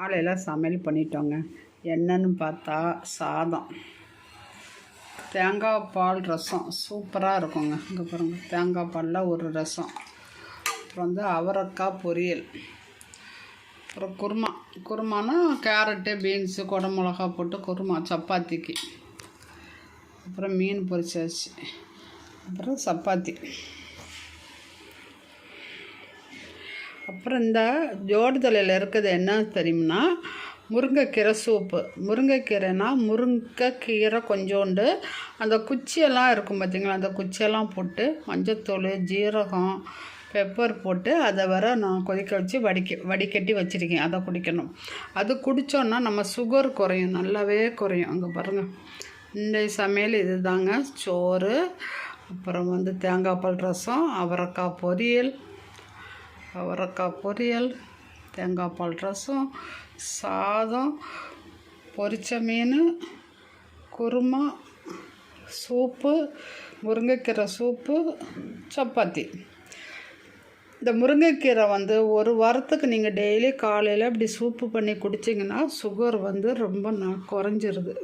காலையில் சமையல் பண்ணிட்டோங்க. என்னன்னு பார்த்தா சாதம். தேங்காய் பால் ரசம். சூப்பராக இருக்குங்க. இங்கே பாருங்கள் தேங்காய் பாலில் ஒரு ரசம். அப்புறம் வந்து அவரைக்காய் பொரியல். அப்புறம் குருமா. குருமானா கேரட்டு பீன்ஸு குடமிளகா போட்டு குருமா சப்பாத்திக்கு. அப்புறம் மீன் பொரிச்சாச்சு. அப்புறம் சப்பாத்தி. அப்புறம் இந்த ஜோடுதலையில் இருக்கிறது என்ன தெரியும்னா முருங்கைக்கீரை சூப்பு. முருங்கைக்கீரைனா முருங்கைக்கீரை கொஞ்சோண்டு அந்த குச்சியெல்லாம் இருக்கும் பார்த்தீங்களா அந்த குச்சியெல்லாம் போட்டு மஞ்சத்தூள் ஜீரகம் பெப்பர் போட்டு அதை வர நான் கொதிக்க வச்சு வடிக்க வடிகட்டி வச்சுருக்கேன். அதை குடிக்கணும். அது குடித்தோன்னா நம்ம சுகர் குறையும் நல்லாவே குறையும். அங்கே பாருங்கள் இந்த சமையல் இது தாங்க சோறு அப்புறம் வந்து தேங்காய் பால் ரசம் அவரைக்காய் பொரியல் அவரைக்காய் பொரியல் தேங்காய் பால் ரசம் சாதம் பொரிச்ச மீன் குருமா சூப்பு முருங்கைக்கீரை சூப்பு சப்பாத்தி. இந்த முருங்கைக்கீரை வந்து ஒரு வாரத்துக்கு நீங்கள் டெய்லி காலையில் இப்படி சூப்பு பண்ணி குடிச்சிங்கன்னா சுகர் வந்து ரொம்ப ந குறைஞ்சிருது.